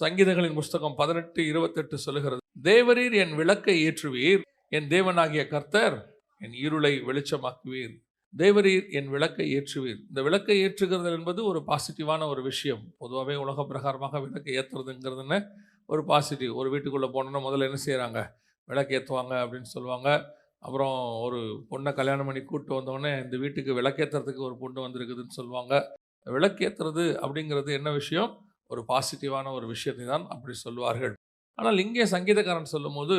சங்கீதங்களின் புஸ்தகம் பதினெட்டு இருபத்தெட்டு சொல்லுகிறது தேவரீர் என் விளக்கை ஏற்றுவீர் என் தேவனாகிய கர்த்தர் என் இருளை வெளிச்சமாக்குவீர். தேவரீர் என் விளக்கை ஏற்றுவீர். இந்த விளக்கை ஏற்றுகிறது என்பது ஒரு பாசிட்டிவான ஒரு விஷயம். பொதுவாகவே உலக பிரகாரமாக விளக்கை ஏற்றுறதுங்கிறதுன்னு ஒரு பாசிட்டிவ். ஒரு வீட்டுக்குள்ளே போனோன்னா முதல்ல என்ன செய்கிறாங்க விளக்கு ஏற்றுவாங்க அப்படின்னு சொல்லுவாங்க. அப்புறம் ஒரு பொண்ணை கல்யாணம் பண்ணி கூப்பிட்டு வந்தோடனே இந்த வீட்டுக்கு விளக்கேற்றுறதுக்கு ஒரு பொண்ணு வந்திருக்குதுன்னு சொல்லுவாங்க. விளக்கேற்றுறது அப்படிங்கிறது என்ன விஷயம்? ஒரு பாசிட்டிவான ஒரு விஷயத்தை தான் அப்படி சொல்வார்கள் ஆனால் இங்கே சங்கீதக்காரன் சொல்லும்போது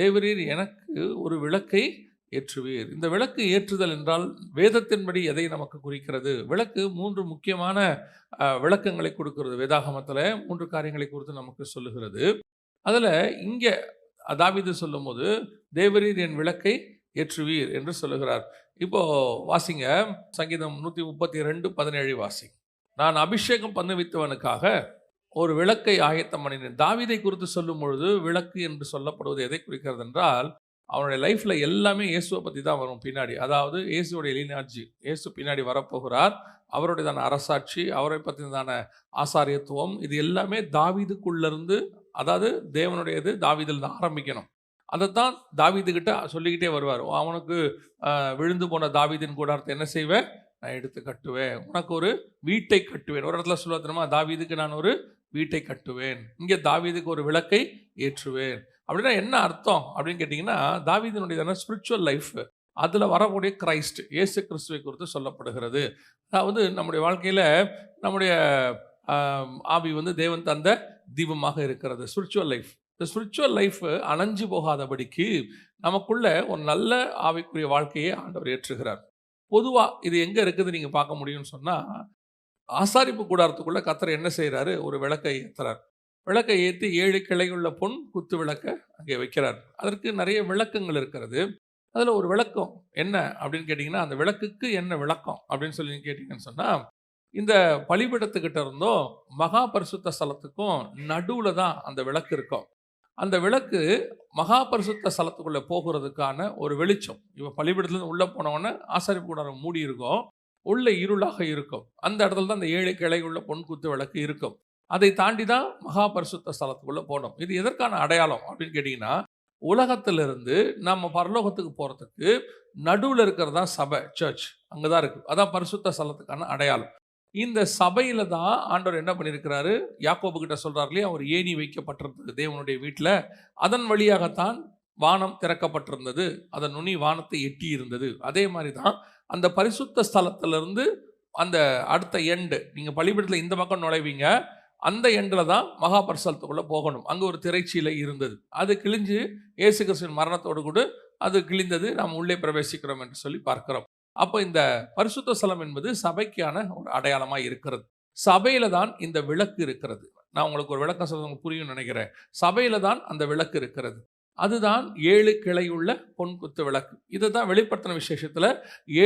தேவரீர் எனக்கு ஒரு விளக்கை ஏற்றுவீர். இந்த விளக்கு ஏற்றுதல் என்றால் வேதத்தின்படி எதை நமக்கு குறிக்கிறது? விளக்கு மூன்று முக்கியமான விளக்கங்களை கொடுக்கிறது. வேதாகமத்தில் மூன்று காரியங்களை குறித்து நமக்கு சொல்லுகிறது. அதில் இங்கே அதாவது சொல்லும்போது தேவரீர் என் விளக்கை ஏற்றுவீர் என்று சொல்லுகிறார். இப்போ வாசிங்க. சங்கீதம் நூற்றி முப்பத்தி ரெண்டு பதினேழு வாசிங்க நான் அபிஷேகம் பண்ணுவித்தவனுக்காக ஒரு விளக்கை ஆயத்தம் பண்ணினேன். தாவீதை குறித்து சொல்லும் பொழுது விளக்கு என்று சொல்லப்படுவது எதை குறிக்கிறது என்றால் அவனுடைய லைஃப்பில் எல்லாமே இயேசுவை பற்றி தான் வரும் பின்னாடி. அதாவது இயேசுடைய எலினாட்சி இயேசு பின்னாடி வரப்போகிறார். அவருடையதான அரசாட்சி அவரை பற்றினதான ஆசாரியத்துவம் இது எல்லாமே தாவிதுக்குள்ளேருந்து அதாவது தேவனுடையது தாவிதில் தான் ஆரம்பிக்கணும். அதைத்தான் தாவீதுகிட்ட சொல்லிக்கிட்டே வருவார். அவனுக்கு விழுந்து போன தாவிதின் கூடாரத்தை என்ன செய்வேன் நான் எடுத்து கட்டுவேன். உனக்கு ஒரு வீட்டை கட்டுவேன். ஒரு இடத்துல சொல்லுவா தெரியுமா? தாவீதுக்கு நான் ஒரு வீட்டை கட்டுவேன். இங்கே தாவீதுக்கு ஒரு விளக்கை ஏற்றுவேன். அப்படின்னா என்ன அர்த்தம்? அப்படின்னு கேட்டிங்கன்னா தாவீதினுடைய ஸ்பிரிச்சுவல் லைஃப் அதில் வரக்கூடிய கிரைஸ்ட் இயேசு கிறிஸ்துவை குறித்து சொல்லப்படுகிறது. அதாவது நம்முடைய வாழ்க்கையில் நம்முடைய ஆவி வந்து தேவன் தந்த தீபமாக இருக்கிறது. ஸ்பிரிச்சுவல் லைஃப் இந்த ஸ்பிரிச்சுவல் லைஃப் அணைஞ்சு போகாதபடிக்கு நமக்குள்ள ஒரு நல்ல ஆவிக்குரிய வாழ்க்கையை ஆண்டவர் ஏற்றுகிறார். பொதுவாக இது எங்கே இருக்குது நீங்கள் பார்க்க முடியும்னு சொன்னால் ஆசாரிப்பு கூடாரத்துக்குள்ள கத்தர் என்ன செய்கிறாரு ஒரு விளக்கை ஏற்றுறார் விளக்கை ஏற்றி ஏழு கிளையுள்ள பொன் குத்து விளக்க அங்கே வைக்கிறார். அதற்கு நிறைய விளக்கங்கள் இருக்கிறது. அதில் ஒரு விளக்கம் என்ன அப்படின்னு கேட்டிங்கன்னா அந்த விளக்குக்கு என்ன விளக்கம் அப்படின்னு சொல்லி கேட்டிங்கன்னு சொன்னால் இந்த பலிபிடத்துக்கிட்ட இருந்தும் மகா பரிசுத்த ஸ்தலத்துக்கும் நடுவில் தான் அந்த விளக்கு இருக்கும். அந்த விளக்கு மகாபரிசுத்த ஸ்தலத்துக்குள்ளே போகிறதுக்கான ஒரு வெளிச்சம். இப்போ பலிபீடத்துலேருந்து உள்ளே போனவொடனே ஆசாரிப்பு கூடாரம் மூடி இருக்கும். உள்ளே இருளாக இருக்கும். அந்த இடத்துல தான் அந்த ஏழு கிளை உள்ள பொன் குத்து விளக்கு இருக்கும். அதை தாண்டி தான் மகாபரிசுத்த ஸ்தலத்துக்குள்ளே போனோம். இது எதற்கான அடையாளம் அப்படின்னு கேட்டிங்கன்னா உலகத்திலிருந்து நம்ம பரலோகத்துக்கு போகிறதுக்கு நடுவில் இருக்கிறது தான் சபை சர்ச் அங்கே தான் இருக்குது அதான் பரிசுத்த ஸ்தலத்துக்கான அடையாளம். இந்த சபையில் தான் ஆண்டவர் என்ன பண்ணியிருக்கிறாரு? யாக்கோபு கிட்ட சொல்றாரு இல்லையா? ஏணி வைக்கப்பட்டிருந்தது தேவனுடைய வீட்டில். அதன் வழியாகத்தான் வானம் திறக்கப்பட்டிருந்தது. அதன் நுனி வானத்தை எட்டி இருந்தது அதே மாதிரி தான் அந்த பரிசுத்த ஸ்தலத்திலிருந்து அந்த அடுத்த எண்டு நீங்கள் பள்ளிப்படத்தில் இந்த பக்கம் நுழைவீங்க. அந்த எண்டில் தான் மகாபரிசலத்துக்குள்ளே போகணும். அங்கே ஒரு திரைச்சீலை இருந்தது. அது கிழிஞ்சு இயேசு கிறிஸ்துவின் மரணத்தோடு கூட அது கிழிந்தது. நாம் உள்ளே பிரவேசிக்கிறோம் என்று சொல்லி பார்க்கிறோம். அப்போ இந்த பரிசுத்த ஸ்தலம் என்பது சபைக்கான ஒரு அடையாளமாக இருக்கிறது. சபையில் தான் இந்த விளக்கு இருக்கிறது. நான் உங்களுக்கு ஒரு விளக்கம் சொல்ல உங்களுக்கு புரியும் நினைக்கிறேன். சபையில் தான் அந்த விளக்கு இருக்கிறது. அதுதான் ஏழு கிளையுள்ள பொன் குத்து விளக்கு. இதை தான் வெளிப்படுத்தின விசேஷத்தில்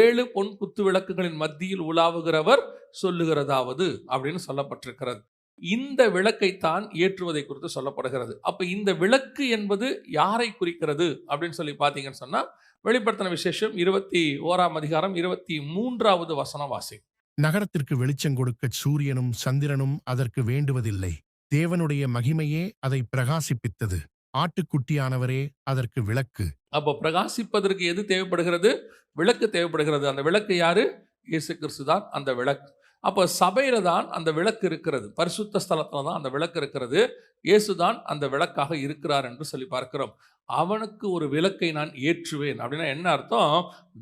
ஏழு பொன் குத்து விளக்குகளின் மத்தியில் உலாவுகிறவர் சொல்லுகிறதாவது அப்படின்னு சொல்லப்பட்டிருக்கிறது. இந்த விளக்கைத்தான் ஏற்றுவதை குறித்து சொல்லப்படுகிறது. அப்போ இந்த விளக்கு என்பது யாரை குறிக்கிறது அப்படின்னு சொல்லி பார்த்தீங்கன்னு சொன்னால் வெளிப்படுத்தின விசேஷம் இருபத்தி ஓராம் அதிகாரம் இருபத்தி மூன்றாவது வசனம் வாசி. நகரத்திற்கு வெளிச்சம் கொடுக்க சூரியனும் சந்திரனும் அதற்கு வேண்டுவதில்லை. தேவனுடைய மகிமையே அதை பிரகாசிப்பித்தது. ஆட்டுக்குட்டியானவரே அதற்கு விளக்கு. அப்போ பிரகாசிப்பதற்கு எது தேவைப்படுகிறது? விளக்கு தேவைப்படுகிறது. அந்த விளக்கு யாரு? இயேசு கிறிஸ்து தான் அந்த விளக்கு. அப்போ சபையில் தான் அந்த விளக்கு இருக்கிறது. பரிசுத்த ஸ்தலத்தில் தான் அந்த விளக்கு இருக்கிறது. இயேசு தான் அந்த விளக்காக இருக்கிறார் என்று சொல்லி பார்க்கிறோம். அவனுக்கு ஒரு விளக்கை நான் ஏற்றுவேன் அப்படின்னா என்ன அர்த்தம்?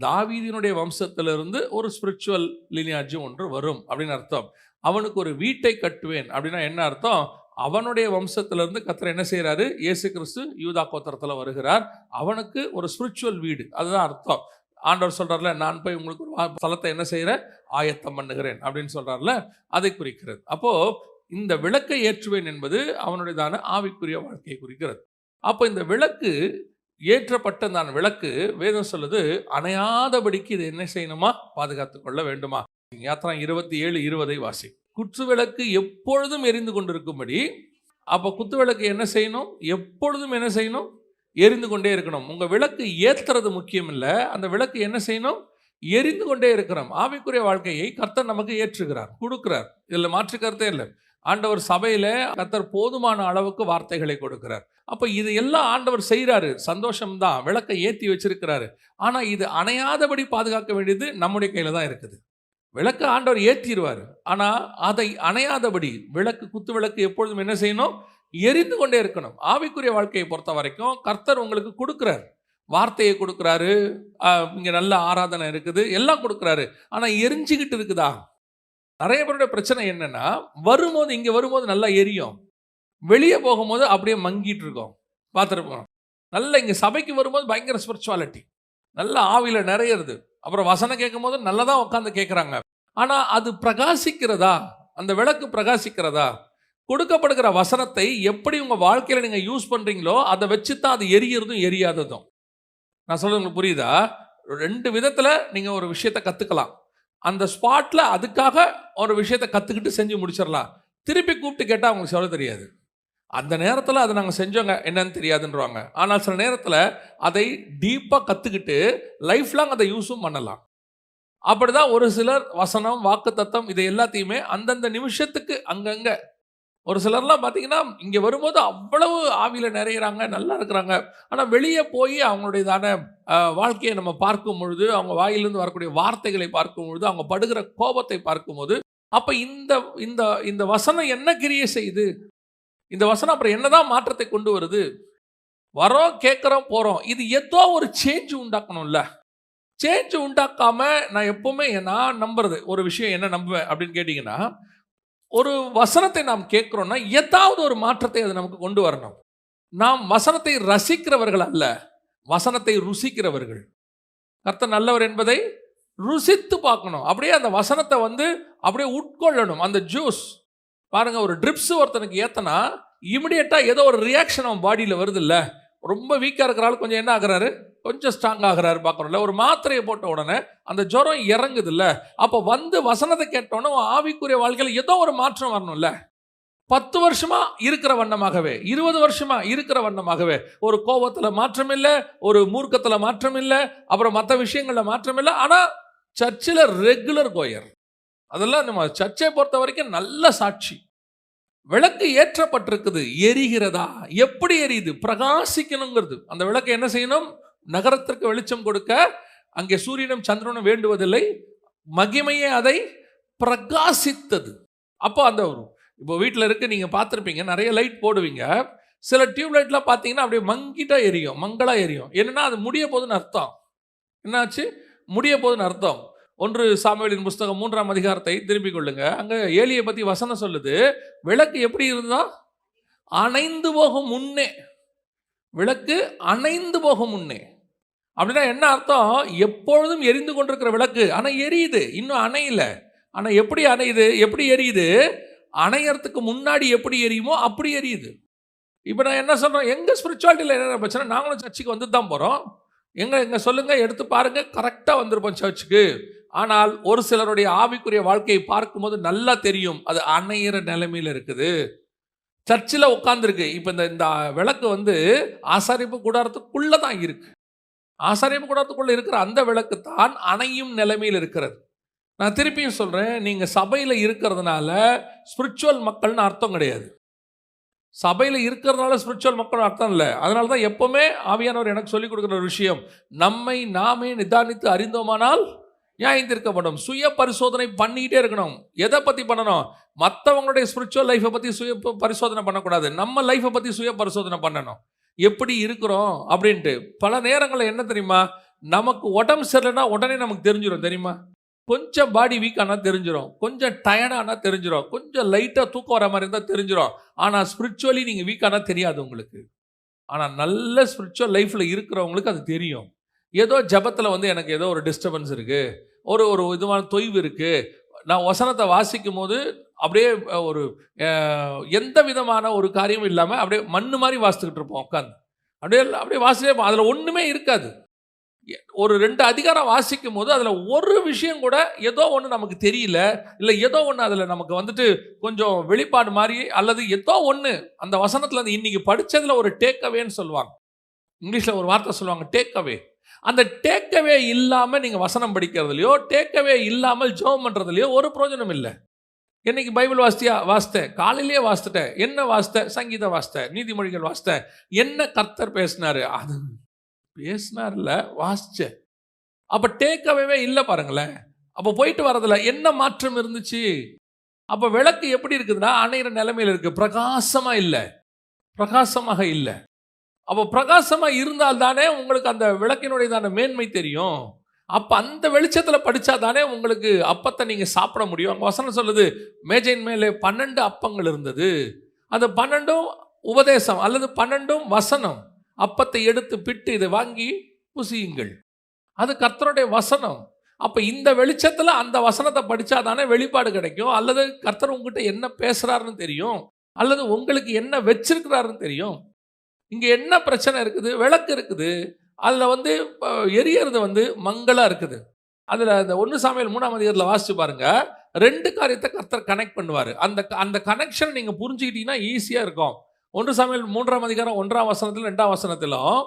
தாவீதினுடைய வம்சத்திலிருந்து ஒரு ஸ்பிரிச்சுவல் லினியாஜி ஒன்று வரும் அப்படின்னு அர்த்தம். அவனுக்கு ஒரு வீட்டை கட்டுவேன் அப்படின்னா என்ன அர்த்தம்? அவனுடைய வம்சத்திலிருந்து கத்தர் என்ன செய்கிறாரு இயேசு கிறிஸ்து யூதா கோத்திரத்தில் வருகிறார். அவனுக்கு ஒரு ஸ்பிரிச்சுவல் வீடு. அதுதான் அர்த்தம். ஆண்டவர் சொல்கிறார்ல நான் போய் உங்களுக்கு ஒரு வா- ஸ்தலத்தை என்ன செய்கிறேன் ஆயத்தம் பண்ணுகிறேன் அப்படின்னு சொல்கிறார்ல அதை குறிக்கிறது. அப்போது இந்த விளக்கை ஏற்றுவேன் என்பது அவனுடையதான ஆவிக்குரிய வாழ்க்கையை குறிக்கிறது. அப்போ இந்த விளக்கு ஏற்றப்பட்ட நான் விளக்கு வேதம் சொல்லுது அணையாதபடிக்கு இது என்ன செய்யணுமா? பாதுகாத்து கொள்ள வேண்டுமா? யாத்திரா இருபத்தி ஏழு இருபதை வாசி குற்று விளக்கு எப்பொழுதும் எரிந்து கொண்டிருக்கும்படி அப்போ குத்து விளக்கு என்ன செய்யணும்? எப்பொழுதும் என்ன செய்யணும்? எரிந்து கொண்டே இருக்கணும். உங்கள் விளக்கு ஏற்றுறது முக்கியம் இல்லை அந்த விளக்கு என்ன செய்யணும்? எரிந்து கொண்டே இருக்கிறோம் ஆவிக்குரிய வாழ்க்கையை கர்த்தர் நமக்கு ஏற்றுகிறார் கொடுக்கிறார். இதில் மாற்று கருத்தே இல்லை. ஆண்டவர் சபையில் கர்த்தர் போதுமான அளவுக்கு வார்த்தைகளை கொடுக்கிறார். அப்போ இது எல்லாம் ஆண்டவர் செய்கிறாரு சந்தோஷம்தான். விளக்கை ஏற்றி வச்சிருக்கிறாரு. ஆனால் இது அணையாதபடி பாதுகாக்க வேண்டியது நம்முடைய கையில் தான் இருக்குது. விளக்கு ஆண்டவர் ஏற்றிடுவார் ஆனால் அதை அணையாதபடி விளக்கு குத்து விளக்கு எப்பொழுதும் என்ன செய்யணும்? எரிந்து கொண்டே இருக்கணும். ஆவிக்குரிய வாழ்க்கையை பொறுத்த வரைக்கும் கர்த்தர் உங்களுக்கு கொடுக்குறாரு. வார்த்தையை கொடுக்குறாரு. இங்கே நல்ல ஆராதனை இருக்குது. எல்லாம் கொடுக்குறாரு. ஆனால் எரிஞ்சுக்கிட்டு இருக்குதா? நிறைய பேருடைய பிரச்சனை என்னென்னா வரும்போது இங்கே வரும்போது நல்லா எரியும். வெளியே போகும்போது அப்படியே மங்கிட்டு இருக்கோம். பார்த்துருப்போம் நல்ல இங்கே சபைக்கு வரும்போது பயங்கர ஸ்பிரிச்சுவாலிட்டி நல்லா ஆவியில் நிறையிறது. அப்புறம் வசனம் கேட்கும் போது தான் உட்காந்து கேட்குறாங்க. ஆனால் அது பிரகாசிக்கிறதா? அந்த விளக்கு பிரகாசிக்கிறதா? கொடுக்கப்படுகிற வசனத்தை எப்படி உங்கள் வாழ்க்கையில் நீங்கள் யூஸ் பண்ணுறீங்களோ அதை வச்சு தான் அது எரியறதும் எரியாததும். நான் சொல்கிறது உங்களுக்கு புரியுதா? ரெண்டு விதத்தில் நீங்கள் ஒரு விஷயத்தை கற்றுக்கலாம் அந்த ஸ்பாட்டில் அதுக்காக ஒரு விஷயத்தை கற்றுக்கிட்டு செஞ்சு முடிச்சிடலாம். திருப்பி கூப்பிட்டு கேட்டால் அவங்களுக்கு சொல்ல தெரியாது. அந்த நேரத்தில் அதை நாங்கள் செஞ்சோங்க என்னன்னு தெரியாதுன்றவாங்க. ஆனால் சில நேரத்தில் அதை டீப்பாக கற்றுக்கிட்டு லைஃப் லாங் அதை யூஸும் பண்ணலாம். அப்படிதான் ஒரு சிலர் வசனம் வாக்கு தத்தம் இதை எல்லாத்தையுமே அந்தந்த நிமிஷத்துக்கு அங்கங்கே ஒரு சிலர்லாம் பார்த்தீங்கன்னா இங்கே வரும்போது அவ்வளவு ஆவியில் நிறையிறாங்க நல்லா இருக்கிறாங்க. ஆனால் வெளியே போய் அவங்களுடையதான வாழ்க்கையை நம்ம பார்க்கும் பொழுது அவங்க வாயிலிருந்து வரக்கூடிய வார்த்தைகளை பார்க்கும் பொழுது அவங்க படுகிற கோபத்தை பார்க்கும்போது அப்போ இந்த இந்த இந்த வசனம் என்ன கிரியை செய்யுது? இந்த வசனம் அப்புறம் என்னதான் மாற்றத்தை கொண்டு வருது? வரோம் கேட்குறோம் போகிறோம் இது ஏதோ ஒரு சேஞ்சு உண்டாக்கணும்ல. சேஞ்சு உண்டாக்காமல் நான் எப்போவுமே நான் நம்புறது ஒரு விஷயம் என்ன நம்புவேன் அப்படின்னு கேட்டிங்கன்னா ஒரு வசனத்தை நாம் கேட்குறோன்னா ஏதாவது ஒரு மாற்றத்தை அது நமக்கு கொண்டு வரணும். நாம் வசனத்தை ரசிக்கிறவர்கள் அல்ல வசனத்தை ருசிக்கிறவர்கள். கர்த்தர் நல்லவர் என்பதை ருசித்து பார்க்கணும். அப்படியே அந்த வசனத்தை வந்து அப்படியே உட்கொள்ளணும். அந்த ஜூஸ். பாருங்க ஒரு ட்ரிப்ஸ் ஒருத்தனுக்கு ஏத்தனா இமிடியட்டாக ஏதோ ஒரு ரியாக்ஷன் அவன் பாடியில் வருது இல்லை ரொம்ப வீக்காக இருக்கிற ஆள் கொஞ்சம் என்ன ஆகுறாரு? கொஞ்சம் ஸ்ட்ராங் ஆகுறாரு பார்க்குறோம்ல ஒரு மாத்திரையை போட்ட உடனே அந்த ஜுரம் இறங்குதுல்ல. அப்போ வந்து வசனத்தை கேட்டோன்னே ஆவிக்குரிய வாழ்க்கையில் ஏதோ ஒரு மாற்றம் வரணும்ல. பத்து வருஷமா இருக்கிற வண்ணமாகவே இருபது வருஷமா இருக்கிற வண்ணமாகவே ஒரு கோபத்தில் மாற்றம் இல்லை ஒரு மூர்க்கத்தில் மாற்றம் இல்லை அப்புறம் மற்ற விஷயங்களில் மாற்றம் இல்லை. ஆனால் சர்ச்சில் ரெகுலர் கோயர் அதெல்லாம் நம்ம சர்ச்சை பொறுத்த வரைக்கும் நல்ல சாட்சி. விளக்கு ஏற்றப்பட்டிருக்குது. எரிகிறதா? எப்படி எரியுது? பிரகாசிக்கணுங்கிறது. அந்த விளக்கு என்ன செய்யணும்? நகரத்திற்கு வெளிச்சம் கொடுக்க அங்கே சூரியனும் சந்திரனும் வேண்டுவதில்லை. மகிமையே அதை பிரகாசித்தது. அப்போ அந்த ஒரு இப்போ வீட்டில் இருக்க நீங்கள் பார்த்துருப்பீங்க நிறைய லைட் போடுவீங்க. சில டியூப்லைட்லாம் பார்த்தீங்கன்னா அப்படியே மங்கிட்டா எரியும் மங்களாக எரியும். என்னன்னா அது முடிய போகுதுன்னு அர்த்தம். என்னாச்சு? முடிய போகுதுன்னு அர்த்தம். ஒன்று சாமுவேலின் புஸ்தகம் மூன்றாம் அதிகாரத்தை திரும்பிக் கொள்ளுங்க. அங்கே ஏலியை பற்றி வசனம் சொல்லுது. விளக்கு எப்படி இருந்தால் அணைந்து போகும் முன்னே. விளக்கு அணைந்து போகும் முன்னே. அப்படின்னா என்ன அர்த்தம்? எப்பொழுதும் எரிந்து கொண்டிருக்கிற விளக்கு. ஆனால் எரியுது. இன்னும் அணையில ஆனால் எப்படி அணையுது? எப்படி எரியுது? அணையறதுக்கு முன்னாடி எப்படி எரியுமோ அப்படி எரியுது. இப்போ நான் என்ன சொல்கிறேன் எங்கள் ஸ்பிரிச்சுவாலிட்டியில் என்ன பிரச்சனை? நாங்களும் சர்ச்சுக்கு வந்து தான் போகிறோம் எங்கே எங்க சொல்லுங்கள் எடுத்து பாருங்கள் கரெக்டாக வந்திருப்போம் சர்ச்சுக்கு ஆனால் ஒரு சிலருடைய ஆவிக்குரிய வாழ்க்கையை பார்க்கும்போது நல்லா தெரியும். அது அணையிற நிலைமையில் இருக்குது. சர்ச்சில் உட்காந்துருக்கு இப்போ இந்த இந்த விளக்கு வந்து ஆசாரிப்பு கூடாரத்துக்குள்ளே தான் இருக்குது ஆசாரிப்பு கூடாரத்துக்குள்ளே இருக்கிற அந்த விளக்கு தான் அணையும் நிலைமையில் இருக்கிறது. நான் திருப்பியும் சொல்கிறேன் நீங்கள் சபையில் இருக்கிறதுனால ஸ்பிரிச்சுவல் மக்கள்னு அர்த்தம் கிடையாது. சபையில் இருக்கிறதுனால ஸ்பிரிச்சுவல் மக்கள் அர்த்தம் இல்லை. அதனால தான் எப்போவுமே ஆவியானவர் எனக்கு சொல்லிக் கொடுக்குற ஒரு விஷயம். நம்மை நாமே நிதானித்து அறிந்தோமானால் நியாயந்திருக்கப்படும். சுய பரிசோதனை பண்ணிக்கிட்டே இருக்கணும். எதை பற்றி பண்ணணும்? மற்றவங்களுடைய ஸ்பிரிச்சுவல் லைஃப்பை பற்றி சுய பரிசோதனை பண்ணக்கூடாது. நம்ம லைஃப்பை பற்றி சுய பரிசோதனை பண்ணணும். எப்படி இருக்கிறோம் அப்படின்ட்டு. பல நேரங்களில் என்ன தெரியுமா? நமக்கு உடம்பு சரியில்லைன்னா உடனே நமக்கு தெரிஞ்சிடும் தெரியுமா? கொஞ்சம் பாடி வீக் ஆனால் தெரிஞ்சிடும் கொஞ்சம் டயர்டானா தெரிஞ்சிடும் கொஞ்சம் லைட்டாக தூக்கம் வர மாதிரி இருந்தால் தெரிஞ்சிடும் ஆனால் ஸ்பிரிச்சுவலி நீங்கள் வீக்கானா தெரியாது உங்களுக்கு. ஆனால் நல்ல ஸ்பிரிச்சுவல் லைஃப்பில் இருக்கிறவங்களுக்கு அது தெரியும். ஏதோ ஜபத்தில் வந்து எனக்கு ஏதோ ஒரு டிஸ்டர்பன்ஸ் இருக்குது ஒரு ஒரு இதுவான தொய்வு இருக்குது நான் வசனத்தை வாசிக்கும் போது அப்படியே ஒரு எந்த விதமான ஒரு காரியமும் இல்லாமல் அப்படியே மண்ணு மாதிரி வாசித்துக்கிட்டு இருப்போம் உட்காந்து அப்படியே அப்படியே வாசிட்டே இருப்போம். அதில் ஒன்றுமே இருக்காது. எ- ஒரு ரெண்டு அதிகாரம் வாசிக்கும் போது அதில் ஒரு விஷயம் கூட ஏதோ ஒன்று நமக்கு தெரியல. இல்லை ஏதோ ஒன்று அதில் நமக்கு வந்துட்டு கொஞ்சம் வெளிப்பாடு மாதிரி அல்லது ஏதோ ஒன்று அந்த வசனத்தில் அந்த இன்றைக்கி படித்ததில் ஒரு டேக் அவேன்னு சொல்லுவாங்க. இங்கிலீஷில் ஒரு வார்த்தை சொல்லுவாங்க டேக் அவே அந்த டேக்கவே இல்லாமல் நீங்கள் வசனம் படிக்கிறதுலையோ டேக்கவே இல்லாமல் ஜெபம் பண்ணுறதுலையோ ஒரு பிரயோஜனம் இல்லை. என்னைக்கு பைபிள் வாசித்தியா வாசித்தேன். காலையிலேயே வாசித்துட்டேன். என்ன வாசித்த சங்கீதம் வாசித்தேன். நீதிமொழிகள் வாசித்தேன். என்ன கர்த்தர் பேசினார்? அது பேசினார்ல வாசிச்ச அப்போ டேக்கவே இல்லை பாருங்களேன். அப்போ போயிட்டு வரதில்ல என்ன மாற்றம் இருந்துச்சு? அப்போ விளக்கு எப்படி இருக்குதுன்னா அணையிற நிலைமையில் இருக்குது பிரகாசமாக இல்லை. பிரகாசமாக இல்லை. அப்போ பிரகாசமாக இருந்தால் தானே உங்களுக்கு அந்த விளக்கினுடையதான மேன்மை தெரியும். அப்போ அந்த வெளிச்சத்தில் படித்தா தானே உங்களுக்கு அப்பத்தை நீங்கள் சாப்பிட முடியும். அங்கே வசனம் சொல்லுது மேஜையின் மேலே பன்னெண்டு அப்பங்கள் இருந்தது. அந்த பன்னெண்டும் உபதேசம் அல்லது பன்னெண்டும் வசனம். அப்பத்தை எடுத்து பிட்டு இதை வாங்கி புசியுங்கள். அது கர்த்தருடைய வசனம். அப்போ இந்த வெளிச்சத்தில் அந்த வசனத்தை படித்தா தானே வெளிப்பாடு கிடைக்கும். அல்லது கர்த்தர் உங்ககிட்ட என்ன பேசுகிறாருன்னு தெரியும். அல்லது உங்களுக்கு என்ன வச்சிருக்கிறாருன்னு தெரியும். இங்கே என்ன பிரச்சனை இருக்குது? விளக்கு இருக்குது. அதில் வந்து எரியறது வந்து மங்களாக இருக்குது. அதில் அந்த ஒன்று சாமியல் மூணாம் அதிகாரத்தில் வாசிச்சு பாருங்கள் ரெண்டு காரியத்தை கர்த்தர் கனெக்ட் பண்ணுவார். அந்த அந்த கனெக்ஷன் நீங்கள் புரிஞ்சுக்கிட்டீங்கன்னா ஈஸியாக இருக்கும். ஒன்று சாமியல் மூன்றாம் அதிகாரம் ஒன்றாம் வசனத்தில் ரெண்டாம் வசனத்திலும்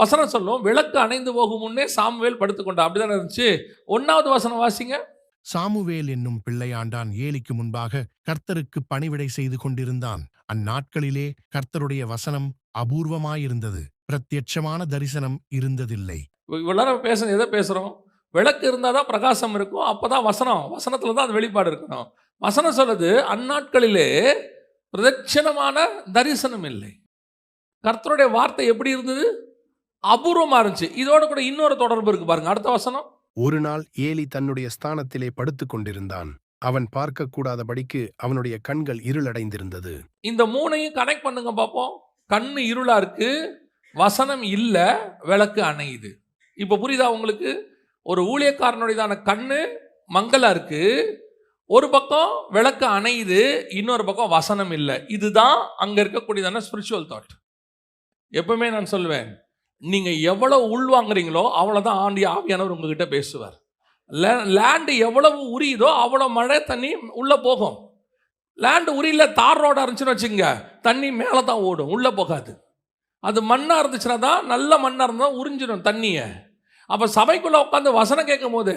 வசனம் சொல்லும் விளக்கு அணைந்து போகும் முன்னே சாமுவேல் படுத்துக்கொண்டா அப்படிதான் இருந்துச்சு? ஒன்றாவது வசனம் வாசிங்க. சாமுவேல் என்னும் பிள்ளையாண்டான் ஏலிக்கு முன்பாக கர்த்தருக்கு பணிவிடை செய்து கொண்டிருந்தான். அந்நாட்களிலே கர்த்தருடைய வசனம் அபூர்வமாயிருந்தது. பிரத்யட்சமான தரிசனம் இருந்ததில்லை. இவ்வளோ நேரம் பேசுறது எதை பேசுகிறோம் விளக்கு இருந்தால் தான் பிரகாசம் இருக்கும் அப்போ தான் வசனம். வசனத்தில் தான் அது வெளிப்பாடு இருக்கணும். வசனம் சொல்லுது அந்நாட்களிலே பிரதட்சணமான தரிசனம் இல்லை. கர்த்தருடைய வார்த்தை எப்படி இருந்தது? அபூர்வமாக இருந்துச்சு. இதோட கூட இன்னொரு தொடர்பு இருக்கு பாருங்க. அடுத்த வசனம். ஒரு நாள் ஏலி தன்னுடைய ஸ்தானத்திலே படுத்துக் கொண்டிருந்தான். அவன் பார்க்கக்கூடாதபடிக்கு அவனுடைய கண்கள் இருளடைந்திருந்தது. இந்த மூணையும் கனெக்ட் பண்ணுங்க பார்ப்போம் கண்ணு இருளா இருக்கு வசனம் இல்லை விளக்கு அணையுது. இப்போ புரியுதா உங்களுக்கு? ஒரு ஊழியக்காரனுடையதான கண்ணு மங்களா இருக்கு ஒரு பக்கம் விளக்கு அணையுது இன்னொரு பக்கம் வசனம் இல்லை. இதுதான் அங்கே இருக்கக்கூடியதான ஸ்பிரிச்சுவல் தாட் எப்பவுமே நான் சொல்லுவேன் நீங்கள் எவ்வளோ உள்வாங்குறீங்களோ அவ்வளோதான் ஆண்டி ஆவியானவர் உங்ககிட்ட பேசுவார். லேண்டு எவ்வளவு உரியுதோ அவ்வளோ மழை தண்ணி உள்ளே போகும். லேண்டு உரியில் தார் ரோடாக இருந்துச்சுன்னு வச்சுங்க தண்ணி மேலே தான் ஓடும் உள்ளே போகாது. அது மண்ணாக இருந்துச்சுன்னா தான் நல்ல மண்ணாக இருந்தால் உறிஞ்சிடும் தண்ணியை. அப்போ சபைக்குள்ளே உட்காந்து வசனம் கேட்கும் போது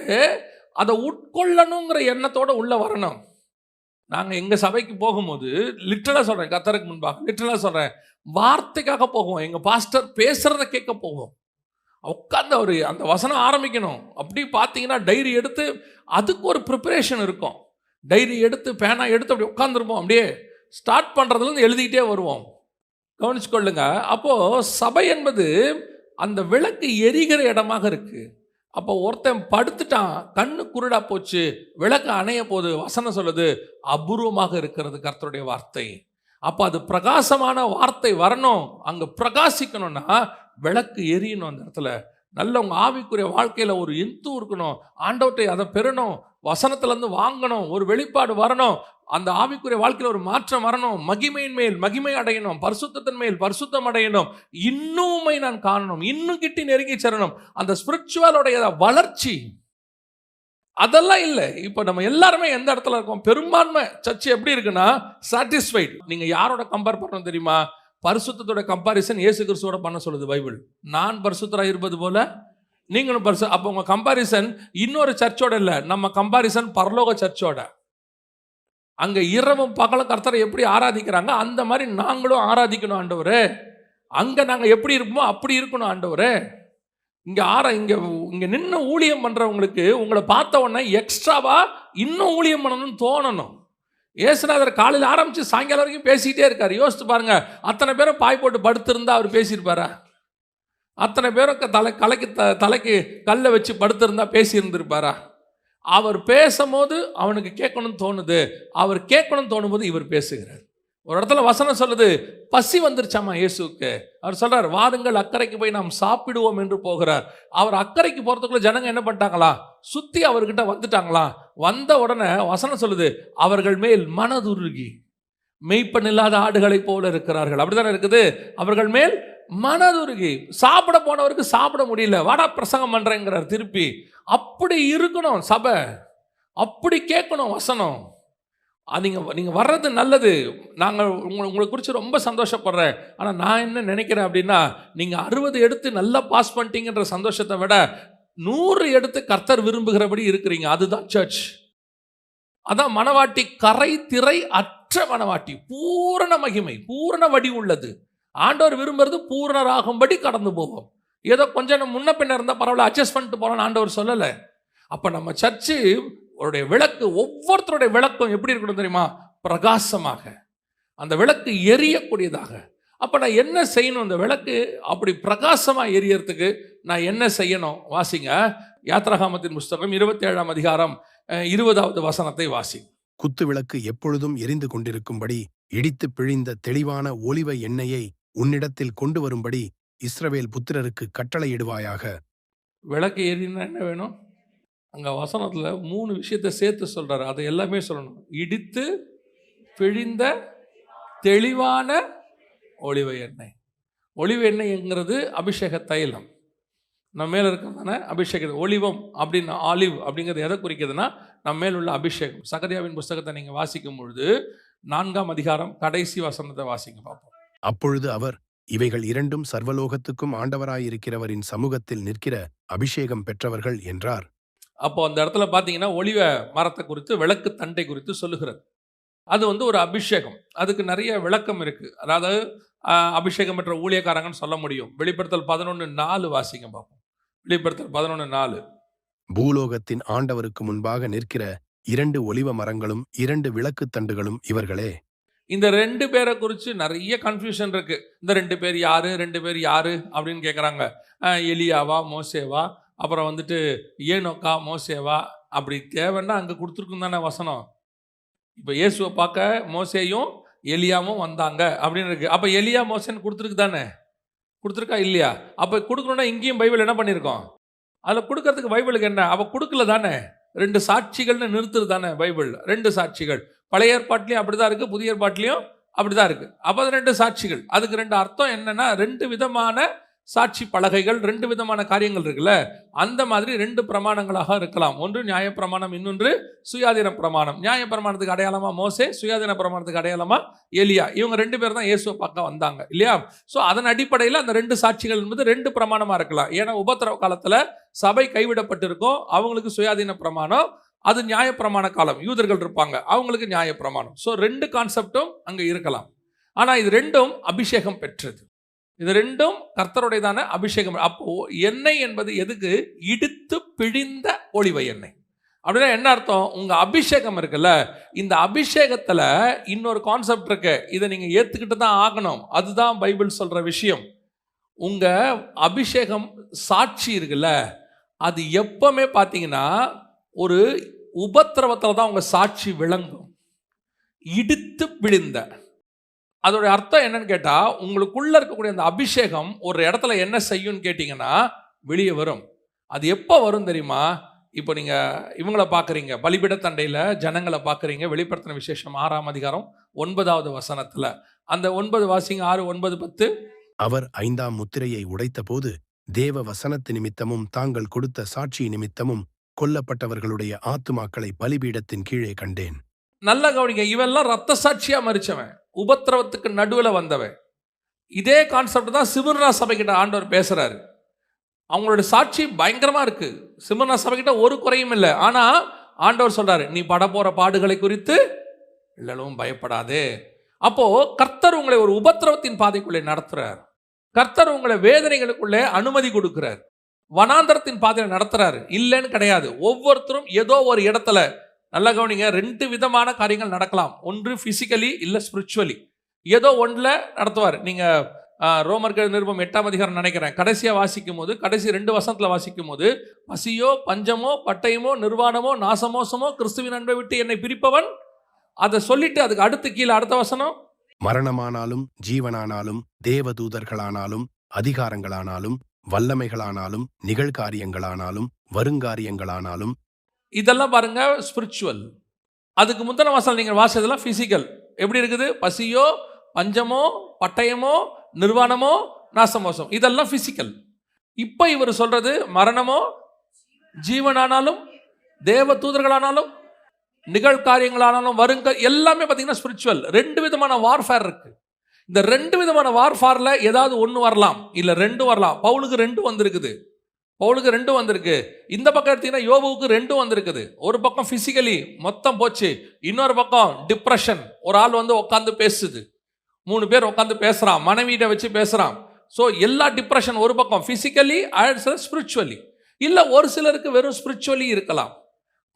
அதை உட்கொள்ளணுங்கிற எண்ணத்தோடு உள்ளே வரணும். நாங்கள் எங்கள் சபைக்கு போகும்போது லிட்டலாக சொல்கிறேன் கத்தருக்கு முன்பாக லிட்டலாக சொல்கிறேன் வார்த்தைக்காக போவோம் எங்கள் பாஸ்டர் பேசுகிறத கேட்க போவோம். உட்காந்து அவர் அந்த வசனம் ஆரம்பிக்கணும். அப்படி பார்த்தீங்கன்னா டைரி எடுத்து அதுக்கு ஒரு ப்ரிப்பரேஷன் இருக்கும். டைரி எடுத்து பேனா எடுத்து அப்படி உட்காந்துருப்போம் அப்படியே ஸ்டார்ட் பண்ணுறதுலேருந்து எழுதிக்கிட்டே வருவோம். கவனிச்சுக்கொள்ளுங்க. அப்போது சபை என்பது அந்த விளக்கு எரிகிற இடமாக இருக்குது அப்போ ஒருத்தன் படுத்துட்டான் கண்ணு குருடா போச்சு விளக்கு அணைய போது வசனம் சொல்லுது அபூர்வமாக இருக்கிறது கர்த்தருடைய வார்த்தை. அப்போ அது பிரகாசமான வார்த்தை வரணும். அங்கே பிரகாசிக்கணும்னா விளக்கு எரியணும் அந்த இடத்துல. நல்ல உங்கள் ஆவிக்குரிய வாழ்க்கையில் ஒரு இந்து இருக்கணும் ஆண்டவற்றை அதை பெறணும் வசனத்துலேருந்து வாங்கணும் ஒரு வெளிப்பாடு வரணும் அந்த ஆவிக்குரிய வாழ்க்கையில் ஒரு மாற்றம் வரணும் மகிமையின் மேல் மகிமை அடையணும் பரிசுத்தத்தின் மேல் பரிசுத்தம் அடையணும் இன்னுமை நான் காணணும் இன்னும் கிட்டி நெருங்கி சேரணும். அந்த ஸ்பிரிச்சுவலுடைய வளர்ச்சி. அதெல்லாம் இல்லை. இப்போ நம்ம எல்லாருமே எந்த இடத்துல இருக்கோம்? பெரும்பான்மை சர்ச் எப்படி இருக்குன்னா சாட்டிஸ்ஃபைட் நீங்கள் யாரோட கம்பேர் பண்ணணும் தெரியுமா? பரிசுத்தோட கம்பாரிசன் இயேசு கிறிஸ்துவோட பண்ண சொல்லுது பைபிள். நான் பரிசுத்தரா இருப்பது போல நீங்களும் பரிசு அப்போ உங்கள் கம்பாரிசன் இன்னொரு சர்ச்சோட இல்லை நம்ம கம்பாரிசன் பரலோக சர்ச்சோட அங்கே இரவும் பகலும் கர்த்தரை எப்படி ஆராதிக்கிறாங்க அந்த மாதிரி நாங்களும் ஆராதிக்கணும் ஆண்டவர். அங்கே நாங்கள் எப்படி இருப்போமோ அப்படி இருக்கணும் ஆண்டவர். இங்கே ஆரா இங்கே இங்கே நின்று ஊழியம் பண்ணுறவங்களுக்கு உங்களை பார்த்த உடனே எக்ஸ்ட்ராவாக இன்னும் ஊழியம் பண்ணணும்னு தோணணும். இயேசுநாதர் காலையில் ஆரம்பித்து சாயங்காலம் வரைக்கும் பேசிக்கிட்டே இருக்கார். யோசித்து பாருங்கள் அத்தனை பேரும் பாய் போட்டு படுத்திருந்தா அவர் பேசியிருப்பாரா? அத்தனை பேரும் க- தலை கலைக்கு த தலைக்கு கல்லை வச்சு படுத்திருந்தா பேசியிருந்திருப்பாரா? அவர் பேசும்போது அவனுக்கு கேட்கணும்னு தோணுது. அவர் கேட்கணும்னு தோணும்போது இவர் பேசுகிறார். ஒரு இடத்துல வசனம் சொல்லுது பசி வந்துருச்சாமா இயேசுவுக்கு அவர் சொல்றார் வாருங்கள் அக்கறைக்கு போய் நாம் சாப்பிடுவோம் என்று போகிறார். அவர் அக்கறைக்கு போறதுக்குள்ள ஜனங்க என்ன பண்ணிட்டாங்களா? சுத்தி அவர்கிட்ட வந்துட்டாங்களா? வந்த உடனே வசனம் சொல்லுது அவர்கள் மேல் மனதுருகி மெய்ப்பன் இல்லாத ஆடுகளைப் போல இருக்கிறார்கள். அப்படிதானே இருக்குது? அவர்கள் மேல் மனதுருகி சாப்பிட போனவருக்கு சாப்பிட முடியல வாடா பிரசங்கம் பண்றேங்கிறார் திருப்பி. அப்படி இருக்கணும் சபை அப்படி கேட்கணும் வசனம். நீங்கள் நீங்கள் வர்றது நல்லது. நாங்கள் உங்களை உங்களை குறித்து ரொம்ப சந்தோஷப்படுறேன். ஆனால் நான் என்ன நினைக்கிறேன் அப்படின்னா நீங்கள் அறுபது எடுத்து நல்லா பாஸ் பண்ணிட்டீங்கன்ற சந்தோஷத்தை விட நூறு எடுத்து கர்த்தர் விரும்புகிறபடி இருக்கிறீங்க. அதுதான் சர்ச் அதான் மணவாட்டி கரை திரை அற்ற மணவாட்டி பூரண மகிமை பூரண வடி உள்ளது. ஆண்டவர் விரும்புறது பூரணராகும்படி கடந்து போவோம். ஏதோ கொஞ்சம் முன்ன பின்ன இருந்தால் பரவாயில்ல அட்ஜஸ்ட் பண்ணிட்டு போறோம்னு ஆண்டவர் சொல்லலை. அப்போ நம்ம சர்ச்சு உடைய விளக்கு ஒவ்வொருத்தருடைய விளக்கம் எப்படி இருக்கணும் தெரியுமா? பிரகாசமாக. அந்த விளக்கு எரியக்கூடியதாக. அப்போ நான் என்ன செய்யணும் இந்த விளக்கு? அப்படி பிரகாசமாக எரியறதுக்கு நான் என்ன செய்யணும்? வாசிங்க. யாத்ராகாமத்தின் புஸ்தகம் இருபத்தி ஏழாம் அதிகாரம் இருபதாவது வசனத்தை வாசி குத்து விளக்கு எப்பொழுதும் எரிந்து கொண்டிருக்கும்படி இடித்து பிழிந்த தெளிவான ஒலிவ எண்ணெயை உன்னிடத்தில் கொண்டு வரும்படி இஸ்ரவேல் புத்திரருக்கு கட்டளையிடுவாயாக. விளக்கு எரினா என்ன வேணும்? அங்கே வசனத்தில் மூணு விஷயத்தை சேர்த்து சொல்கிறார் அதை எல்லாமே சொல்லணும். இடித்து பிழிந்த தெளிவான ஒளிவ எண்ணெய். ஒளிவ எண்ணெய்ங்கிறது அபிஷேக தைலம். நம்ம மேல இருக்கிறதான அபிஷேக ஒளிவம் அப்படின்னு ஆலிவ் அப்படிங்கிறது எதை குறிக்கிதுன்னா நம்ம மேல் உள்ள அபிஷேகம். சகரியாவின் புஸ்தகத்தை நீங்கள் வாசிக்கும் பொழுது நான்காம் அதிகாரம் கடைசி வசனத்தை வாசிங்க பார்ப்போம். அப்பொழுது அவர் இவைகள் இரண்டும் சர்வலோகத்துக்கும் ஆண்டவராயிருக்கிறவரின் சமூகத்தில் நிற்கிற அபிஷேகம் பெற்றவர்கள் என்றார். அப்போ அந்த இடத்துல பார்த்தீங்கன்னா ஒளிவ மரத்தை குறித்து விளக்கு தண்டை குறித்து சொல்லுகிறது. அது வந்து ஒரு அபிஷேகம். அதுக்கு நிறைய விளக்கம் இருக்கு. அதாவது அபிஷேகம் பெற்ற ஊழியக்காரங்கன்னு சொல்ல முடியும். வெளிப்படுத்தல் பதினொன்று நாலு வாசிங்க பார்ப்போம் வெளிப்படுத்தல் பதினொன்று நாலு. பூலோகத்தின் ஆண்டவருக்கு முன்பாக நிற்கிற இரண்டு ஒலிவ மரங்களும் இரண்டு விளக்குத் தண்டுகளும் இவர்களே. இந்த ரெண்டு பேரை குறித்து நிறைய கன்ஃபியூஷன் இருக்கு. இந்த ரெண்டு பேர் யாரு? ரெண்டு பேர் யாரு? அப்படின்னு கேட்குறாங்க எலியாவா மோசேவா? அப்புறம் வந்துட்டு ஏனோக்கா மோசேவா? அப்படி தேவைன்னா அங்கே கொடுத்துருக்கும் தானே வசனம். இப்போ இயேசுவை பார்க்க மோசேயும் எலியாவும் வந்தாங்க அப்படின்னு இருக்கு அப்போ எலியா மோசேன்னு கொடுத்துருக்கு தானே? கொடுத்துருக்கா இல்லையா? அப்போ கொடுக்கணுன்னா இங்கேயும் பைபிள் என்ன பண்ணியிருக்கோம் அதில் கொடுக்கறதுக்கு பைபிளுக்கு என்ன? அவள் கொடுக்கல தானே? ரெண்டு சாட்சிகள்னு நிறுத்துறது தானே பைபிள்? ரெண்டு சாட்சிகள். பழைய ஏற்பாட்லேயும் அப்படி தான் இருக்குது புதிய ஏற்பாட்லையும் அப்படிதான் இருக்குது அப்போ அது ரெண்டு சாட்சிகள். அதுக்கு ரெண்டு அர்த்தம் என்னென்னா ரெண்டு விதமான சாட்சி பலகைகள் ரெண்டு விதமான காரியங்கள் இருக்குல்ல? அந்த மாதிரி ரெண்டு பிரமாணங்களாக இருக்கலாம். ஒன்று நியாய பிரமாணம் இன்னொன்று சுயாதீன பிரமாணம். நியாய பிரமாணத்துக்கு அடையாளமா மோசே சுயாதீன பிரமாணத்துக்கு அடையாளமா எலியா? இவங்க ரெண்டு பேர் தான் இயேசுவை பார்க்க வந்தாங்க இல்லையா? ஸோ அதன் அடிப்படையில் அந்த ரெண்டு சாட்சிகள் என்பது ரெண்டு பிரமாணமாக இருக்கலாம். ஏன்னா உபத்திரவ காலத்தில் சபை கைவிடப்பட்டிருக்கும். அவங்களுக்கு சுயாதீன பிரமாணம் அது நியாயப்பிரமாண காலம். யூதர்கள் இருப்பாங்க அவங்களுக்கு நியாயப்பிரமாணம் ஸோ ரெண்டு கான்செப்டும் அங்கே இருக்கலாம். ஆனால் இது ரெண்டும் அபிஷேகம் பெற்றது. இது ரெண்டும் கர்த்தருடையதான அபிஷேகம். அப்போ எண்ணெய் என்பது எதுக்கு? இடித்து பிழிந்த ஒளிவை எண்ணெய். அப்படின்னா என்ன அர்த்தம்? உங்கள் அபிஷேகம் இருக்குல்ல இந்த அபிஷேகத்தில் இன்னொரு கான்செப்ட் இருக்கு. இதை நீங்கள் ஏற்றுக்கிட்டு தான் ஆகணும். அதுதான் பைபிள் சொல்கிற விஷயம். உங்கள் அபிஷேகம் சாட்சி இருக்குல்ல அது எப்பவுமே பார்த்தீங்கன்னா ஒரு உபத்திரவத்தில் தான் உங்கள் சாட்சி விளங்கும். இடித்து விழுந்த அதோட அர்த்தம் என்னன்னு கேட்டால் உங்களுக்குள்ளே இருக்கக்கூடிய அந்த அபிஷேகம் ஒரு இடத்துல என்ன செய்யும்னு கேட்டிங்கன்னா வெளியே வரும். அது எப்போ வரும் தெரியுமா? இப்போ நீங்கள் இவங்கள பார்க்குறீங்க பலிபிடத்தண்டையில் ஜனங்களை பார்க்குறீங்க வெளிப்படுத்தின விசேஷம் ஆறாம் அதிகாரம் ஒன்பதாவது வசனத்தில். அந்த ஒன்பது வாசிங்க ஆறு ஒன்பது பத்து. அவர் ஐந்தாம் முத்திரையை உடைத்தபோது தேவ வசனத்து நிமித்தமும் தாங்கள் கொடுத்த சாட்சி நிமித்தமும் கொல்லப்பட்டவர்களுடைய ஆத்துமாக்களை பலிபீடத்தின் கீழே கண்டேன். நல்ல கவனிங்க இவெல்லாம் ரத்த சாட்சியாக மறிச்சவன். உபத்திரவத்துக்கு நடுவில் வந்தவன். இதே கான்செப்ட் தான் சிவர்ணா சபைக்கிட்ட ஆண்டவர் பேசுகிறாரு அவங்களோட சாட்சி பயங்கரமாக இருக்குது சிவர்ணா சபைக்கிட்ட ஒரு குறையும் இல்லை. ஆனால் ஆண்டவர் சொல்கிறார் நீ பட போகிற பாடுகளை குறித்து இல்லவும் பயப்படாதே. அப்போது கர்த்தர் உங்களை ஒரு உபத்திரவத்தின் பாதைக்குள்ளே நடத்துகிறார் கர்த்தர் உங்களை வேதனைகளுக்குள்ளே அனுமதி கொடுக்கிறார். வனாந்தரத்தின் பாதையில் நடத்துகிறாரு இல்லைன்னு கிடையாது. ஒவ்வொருத்தரும் ஏதோ ஒரு இடத்துல நல்ல கவனிங்க ரெண்டு விதமான காரியங்கள் நடக்கலாம். ஒன்று ஃபிசிக்கலி இல்லை ஸ்பிரிச்சுவலி ஏதோ ஒன்றில் நடத்துவார். நீங்கள் ரோமர்கள் நிருபம் எட்டாம் அதிகாரம் நினைக்கிறேன். கடைசியாக வாசிக்கும் போது கடைசி ரெண்டு வசனத்தில் வாசிக்கும் போது பசியோ பஞ்சமோ பட்டயமோ நிர்வாணமோ நாசமோசமோ கிறிஸ்துவின் அன்பை விட்டு என்னை பிரிப்பவன் அதை சொல்லிட்டு அதுக்கு அடுத்து கீழே அடுத்த வசனம். மரணமானாலும் ஜீவனானாலும் தேவதூதர்களானாலும் அதிகாரங்களானாலும் வல்லமைகளானாலும் நிகழ்காரியங்களானாலும் வருங்காரியங்களானாலும் இதெல்லாம் பாருங்கள் ஸ்பிரிச்சுவல் அதுக்கு முந்தின வாசல் நீங்கள் வாசித்ததெல்லாம் ஃபிசிக்கல் எப்படி இருக்குது? பசியோ பஞ்சமோ பட்டயமோ நிர்வாணமோ நாசமோசம். இதெல்லாம் ஃபிசிக்கல் இப்போ இவர் சொல்கிறது மரணமோ ஜீவனானாலும் தேவ தூதர்களானாலும் நிகழ்காரியங்களானாலும் வருங்க எல்லாமே பார்த்தீங்கன்னா ஸ்பிரிச்சுவல் ரெண்டு விதமான வார்ஃபேர் இருக்குது இந்த ரெண்டு விதமான வார்ஃபாரில் ஏதாவது ஒன்று வரலாம் இல்லை ரெண்டு வரலாம். பவுலுக்கு ரெண்டு வந்திருக்குது. பவுலுக்கு ரெண்டும் வந்திருக்கு. இந்த பக்கம் எடுத்தீங்கன்னா யோபுவுக்கு ரெண்டும் வந்திருக்குது. ஒரு பக்கம் ஃபிசிக்கலி மொத்தம் போச்சு. இன்னொரு பக்கம் டிப்ரெஷன் ஒரு ஆள் வந்து உட்காந்து பேசுது. மூணு பேர் உட்காந்து பேசுகிறான் மனைவியிட்ட வச்சு பேசுகிறான் ஸோ எல்லா டிப்ரெஷன் ஒரு பக்கம். பிசிக்கலி ஸ்பிரிச்சுவலி இல்லை ஒரு சிலருக்கு வெறும் ஸ்பிரிச்சுவலி இருக்கலாம்.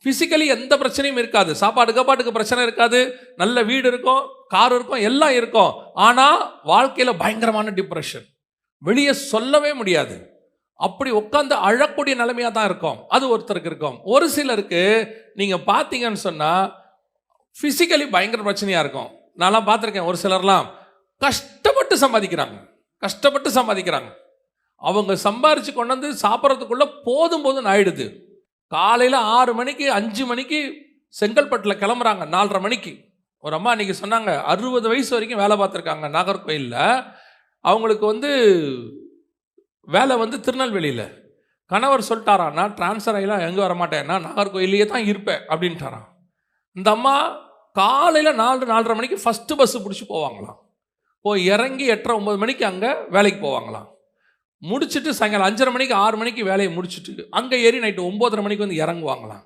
ஃபிசிக்கலி எந்த பிரச்சனையும் இருக்காது. சாப்பாடு கப்பாட்டுக்கு பிரச்சனை இருக்காது. நல்ல வீடு இருக்கும் கார் இருக்கும் எல்லாம் இருக்கும். ஆனால் வாழ்க்கையில் பயங்கரமான டிப்ரெஷன் வெளியே சொல்லவே முடியாது. அப்படி உட்காந்து அழக்கூடிய நிலைமையாக தான் இருக்கும். அது ஒருத்தருக்கு இருக்கும். ஒரு சிலருக்கு நீங்கள் பார்த்தீங்கன்னு சொன்னால் ஃபிசிக்கலி பயங்கர பிரச்சனையாக இருக்கும். நான்லாம் பார்த்துருக்கேன் ஒரு சிலர்லாம் கஷ்டப்பட்டு சம்பாதிக்கிறாங்க. கஷ்டப்பட்டு சம்பாதிக்கிறாங்க. அவங்க சம்பாரித்து கொண்டு வந்து சாப்பிட்றதுக்குள்ளே போதும் போதும் ஆயிடுது. காலையில் ஆறு மணிக்கு அஞ்சு மணிக்கு செங்கல்பட்டில் கிளம்புறாங்க நாலரை மணிக்கு. ஒரு அம்மா அன்றைக்கி சொன்னாங்க அறுபது வயசு வரைக்கும் வேலை பார்த்துருக்காங்க நாகர்கோயிலில். அவங்களுக்கு வந்து வேலை வந்து திருநெல்வேலியில். கணவர் சொல்லிட்டாரா நான் ட்ரான்ஸ்ஃபர் ஆகிலாம் எங்கே வரமாட்டேன்? நான் நாகர்கோயிலேயே தான் இருப்பேன் அப்படின்ட்டாரான் இந்த அம்மா காலையில் நாலு நாலரை மணிக்கு ஃபஸ்ட்டு பஸ்ஸு பிடிச்சி போவாங்களாம். போய் இறங்கி எட்டரை ஒம்பது மணிக்கு அங்கே வேலைக்கு போவாங்களாம். முடிச்சுட்டு சாயங்காலம் அஞ்சரை மணிக்கு ஆறு மணிக்கு வேலையை முடிச்சுட்டு அங்கே ஏறி நைட்டு ஒம்போதரை மணிக்கு வந்து இறங்குவாங்களாம்.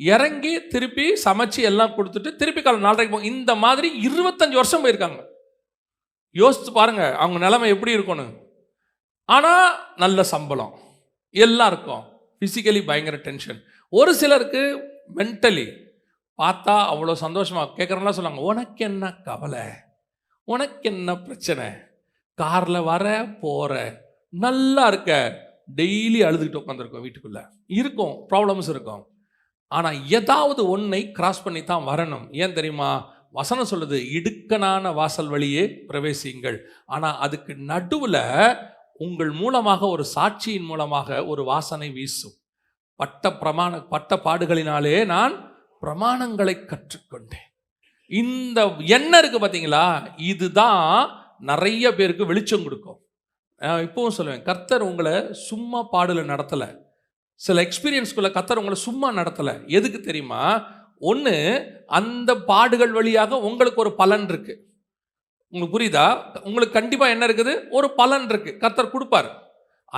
இறங்கி திருப்பி சமைச்சு எல்லாம் கொடுத்துட்டு திருப்பி காலை நாலரைக்கு போ இந்த மாதிரி இருபத்தஞ்சி வருஷம் போயிருக்காங்க. யோசித்து பாருங்கள் அவங்க நிலைமை எப்படி இருக்கணும் ஆனால் நல்ல சம்பளம். எல்லாம் இருக்கும் ஃபிசிக்கலி பயங்கர டென்ஷன் ஒரு சிலருக்கு மென்டலி பார்த்தா அவ்வளோ சந்தோஷமாக கேட்குறவங்களாம் சொல்லுவாங்க உனக்கு என்ன கவலை? உனக்கு என்ன பிரச்சனை? காரில் வர போகிற நல்லா இருக்க. டெய்லி அழுதுகிட்டு உட்காந்துருக்கோம் வீட்டுக்குள்ளே. இருக்கும் ப்ராப்ளம்ஸ் இருக்கும். ஆனால் ஏதாவது ஒன்றை கிராஸ் பண்ணி தான் வரணும். ஏன் தெரியுமா? வசனம் சொல்லுது இடுக்கனான வாசல் வழியே பிரவேசியுங்கள். ஆனால் அதுக்கு நடுவில் உங்கள் மூலமாக ஒரு சாட்சியின் மூலமாக ஒரு வாசனை வீசும். பட்ட பிரமாண பட்ட பாடுகளினாலே நான் பிரமாணங்களை கற்றுக்கொண்டேன். இந்த எண்ணம் இருக்கு பார்த்தீங்களா இதுதான் நிறைய பேருக்கு வெளிச்சம் கொடுக்கும். இப்போவும் இப்பவும் சொல்லுவேன் கர்த்தர் உங்களை சும்மா பாடல நடத்தலை. சில எக்ஸ்பீரியன்ஸ்குள்ள கர்த்தர் உங்களை சும்மா நடத்தலை. எதுக்கு தெரியுமா? ஒன்று அந்த பாடுகள் வழியாக உங்களுக்கு ஒரு பலன் இருக்குது உங்களுக்கு புரியுதா? உங்களுக்கு கண்டிப்பாக என்ன இருக்குது? ஒரு பலன் இருக்குது கர்த்தர் கொடுப்பார்.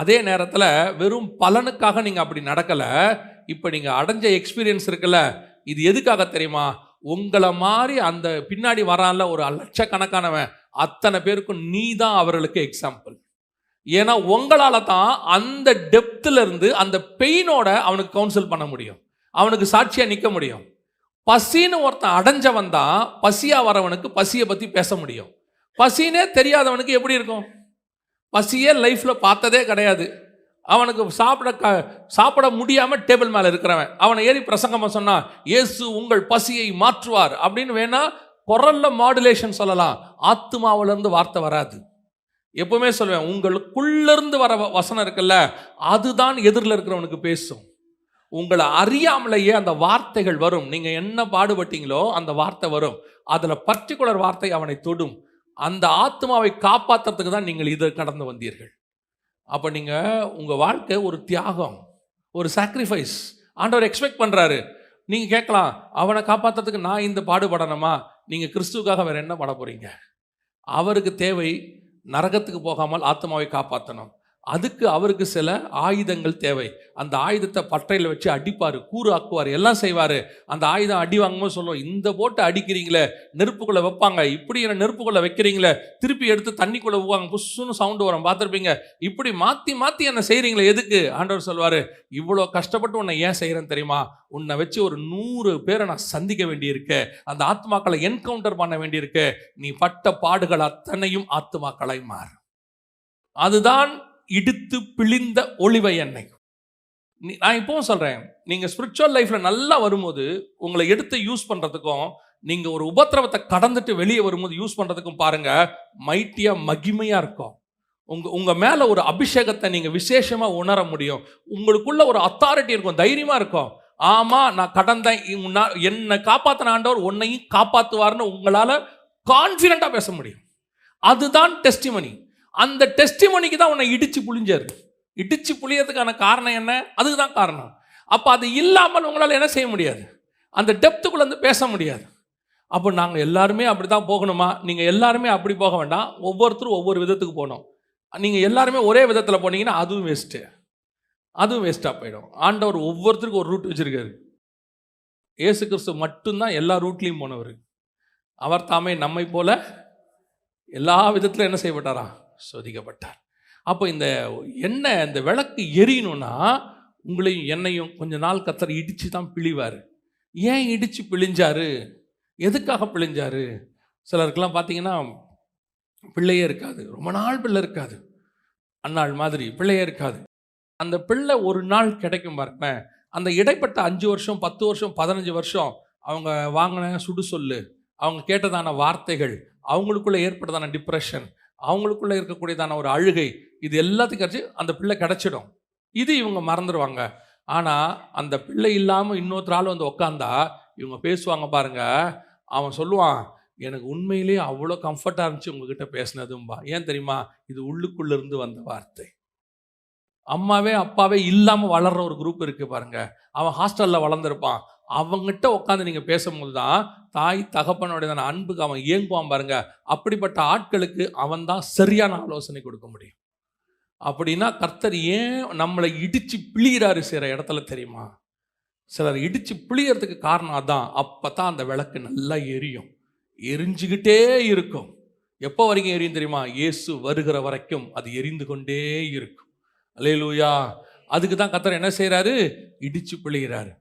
அதே நேரத்தில் வெறும் பலனுக்காக நீங்கள் அப்படி நடக்கலை. இப்போ நீங்கள் அடைஞ்ச எக்ஸ்பீரியன்ஸ் இருக்குல்ல இது எதுக்காக தெரியுமா? உங்களை மாதிரி அந்த பின்னாடி வரான்ல ஒரு லட்சக்கணக்கானவன் அத்தனை பேருக்கும் நீ தான் அவர்களுக்கு எக்ஸாம்பிள் ஏன்னா உங்களால் தான் அந்த டெப்த்ல அந்த பெயினோட அவனுக்கு கவுன்சில் பண்ண முடியும். அவனுக்கு சாட்சியாக நிற்க முடியும். பசின்னு ஒருத்தன் அடைஞ்சவன் தான் பசியாக வரவனுக்கு பசியை பற்றி பேச முடியும். பசினே தெரியாதவனுக்கு எப்படி இருக்கும்? பசியே லைஃப்பில் பார்த்ததே கிடையாது. அவனுக்கு சாப்பிட க சாப்பிட முடியாமல் டேபிள் மேலே இருக்கிறவன். அவனை ஏறி பிரசங்கமாக சொன்னால் இயேசு உங்கள் பசியை மாற்றுவார். அப்படின்னு வேணா குரல்ல மாடுலேஷன் சொல்லலாம். ஆத்மாவிலேருந்து வார்த்தை வராது. எப்பவுமே சொல்லுவேன் உங்களுக்குள்ளேருந்து வர வ- வசனம் இருக்குல்ல அதுதான் எதிரில் இருக்கிறவனுக்கு பேசும். உங்களை அறியாமலேயே அந்த வார்த்தைகள் வரும். நீங்கள் என்ன பாடுபட்டீங்களோ அந்த வார்த்தை வரும். அதில் பர்டிகுலர் வார்த்தை அவனை தொடும். அந்த ஆத்மாவை காப்பாற்றுறதுக்கு தான் நீங்கள் இதை கடந்து வந்தீர்கள். அப்போ நீங்கள் உங்கள் வாழ்க்கை ஒரு தியாகம் ஒரு சாக்ரிஃபைஸ் ஆண்டவர் எக்ஸ்பெக்ட் பண்ணுறாரு நீங்கள் கேட்கலாம் அவனை காப்பாற்றுறதுக்கு நான் இந்த பாடுபடணுமா? நீங்கள் கிறிஸ்துவுக்காக வேறு என்ன பண்ண போகிறீங்க அவருக்கு தேவை நரகத்துக்கு போகாமல் ஆத்மாவை காப்பாற்றணும் அதுக்கு அவருக்கு சில ஆயுதங்கள் தேவை. அந்த ஆயுதத்தை பட்டையில் வச்சு அடிப்பார் கூறு ஆக்குவார் எல்லாம் செய்வார். அந்த ஆயுதம் அடி வாங்கும்போது சொல்லுவோம் இந்த போட்டு அடிக்கிறீங்களே நெருப்புக்குள்ளே வைப்பாங்க. இப்படி என்ன நெருப்புக்குள்ளே வைக்கிறீங்களே? திருப்பி எடுத்து தண்ணிக்குள்ளே ஊவாங்க புஷ்ஷுன்னு சவுண்டு வரும். பார்த்துருப்பீங்க? இப்படி மாற்றி மாற்றி என்ன செய்கிறீங்களே எதுக்கு? ஆண்டவர் சொல்வார் இவ்வளோ கஷ்டப்பட்டு உன்னை ஏன் செய்கிறேன்னு தெரியுமா? உன்னை வச்சு ஒரு நூறு பேரை நான் சந்திக்க வேண்டியிருக்கு. அந்த ஆத்மாக்களை என்கவுண்டர் பண்ண வேண்டியிருக்கு. நீ பட்ட பாடுகள் அத்தனையும் ஆத்மாக்களை மாறு அதுதான் இடித்து பிழிந்த ஒளிவை எண்ணெய் நான் இப்போவும் சொல்கிறேன் நீங்கள் ஸ்பிரிச்சுவல் லைஃப்பில் நல்லா வரும்போது உங்களை எடுத்து யூஸ் பண்ணுறதுக்கும் நீங்கள் ஒரு உபத்திரவத்தை கடந்துட்டு வெளியே வரும்போது யூஸ் பண்ணுறதுக்கும் பாருங்கள் மைட்டியாக மகிமையாக இருக்கும். உங்கள் உங்கள் மேலே ஒரு அபிஷேகத்தை நீங்கள் விசேஷமாக உணர முடியும். உங்களுக்குள்ள ஒரு அத்தாரிட்டி இருக்கும் தைரியமாக இருக்கும். ஆமாம் நான் கடந்தேன் என்னை காப்பாற்றின ஆண்டவர் உன்னையும் காப்பாற்றுவார்னு உங்களால் கான்ஃபிடண்ட்டாக பேச முடியும். அதுதான் டெஸ்டிமனி அந்த டெஸ்டிமோனிக்கு தான் உன்னை இடிச்சு புளிஞ்சாரு இடிச்சு புழியறதுக்கான காரணம் என்ன? அதுக்கு தான் காரணம். அப்போ அது இல்லாமல் உங்களால் என்ன செய்ய முடியாது? அந்த டெப்த்துக்குள்ளே வந்து பேச முடியாது. அப்போ நாங்கள் எல்லாருமே அப்படி தான் போகணுமா? நீங்கள் எல்லாருமே அப்படி போக வேண்டாம். ஒவ்வொருத்தரும் ஒவ்வொரு விதத்துக்கு போகணும். நீங்கள் எல்லாருமே ஒரே விதத்தில் போனீங்கன்னா அதுவும் வேஸ்ட்டு அதுவும் வேஸ்ட்டாக போயிடும். ஆண்டவர் ஒவ்வொருத்தருக்கும் ஒரு ரூட் வச்சுருக்காரு. ஏசு கிறிஸ்து மட்டும்தான் எல்லா ரூட்லேயும் போனவர். அவர் தாமே நம்மை போல எல்லா விதத்திலும் என்ன செய்யப்பட்டாரா? சோதிக்கப்பட்டார். அப்போ இந்த என்ன இந்த விளக்கு எரியணும்னா உங்களையும் என்னையும் கொஞ்ச நாள் கத்தர் இடித்து தான் பிழிவார். ஏன் இடித்து பிழிஞ்சாரு? எதுக்காக பிழிஞ்சாரு? சிலருக்கெல்லாம் பார்த்தீங்கன்னா பிள்ளையே இருக்காது. ரொம்ப நாள் பிள்ளை இருக்காது. அன்னாள் மாதிரி பிள்ளையே இருக்காது. அந்த பிள்ளை ஒரு நாள் கிடைக்கும் பாருங்களேன். அந்த இடைப்பட்ட அஞ்சு வருஷம் பத்து வருஷம் பதினஞ்சு வருஷம் அவங்க வாங்கின சுடு சொல்லு அவங்க கேட்டதான வார்த்தைகள் அவங்களுக்குள்ளே ஏற்பட்டதான டிப்ரெஷன் அவங்களுக்குள்ளே இருக்கக்கூடியதான ஒரு அழுகை இது எல்லாத்துக்கும் கழிச்சு அந்த பிள்ளை கிடச்சிடும். இது இவங்க மறந்துடுவாங்க ஆனால் அந்த பிள்ளை இல்லாமல் இன்னொருத்தர் ஆள் வந்து உக்காந்தா இவங்க பேசுவாங்க பாருங்க அவன் சொல்லுவான் எனக்கு உண்மையிலேயே அவ்வளோ கம்ஃபர்ட்டாக இருந்துச்சு உங்ககிட்ட பேசினதும்பா. ஏன் தெரியுமா? இது உள்ளுக்குள்ளேருந்து வந்த வார்த்தை. அம்மாவே அப்பாவே இல்லாமல் வளர்ற ஒரு குரூப் இருக்குது பாருங்க. அவன் ஹாஸ்டலில் வளர்ந்துருப்பான். அவங்ககிட்ட உட்காந்து நீங்கள் பேசும்போது தான் தாய் தகப்பனுடைய அன்புக்கு அவன் இயங்குவான் பாருங்க. அப்படிப்பட்ட ஆட்களுக்கு அவன் தான் சரியான ஆலோசனை கொடுக்க முடியும். அப்படின்னா கர்த்தர் ஏன் நம்மளை இடித்து பிழிகிறாரு சில இடத்துல தெரியுமா? சிலர் இடித்து பிழியறதுக்கு காரணம் அதான். அப்போ தான் அந்த விளக்கு நல்லா எரியும். எரிஞ்சுக்கிட்டே இருக்கும். எப்போ வரைக்கும் எரியும் தெரியுமா? இயேசு வருகிற வரைக்கும் அது எரிந்து கொண்டே இருக்கும். அல்லேலூயா. அதுக்கு தான் கத்தர் என்ன செய்கிறாரு இடித்து பிழிகிறாரு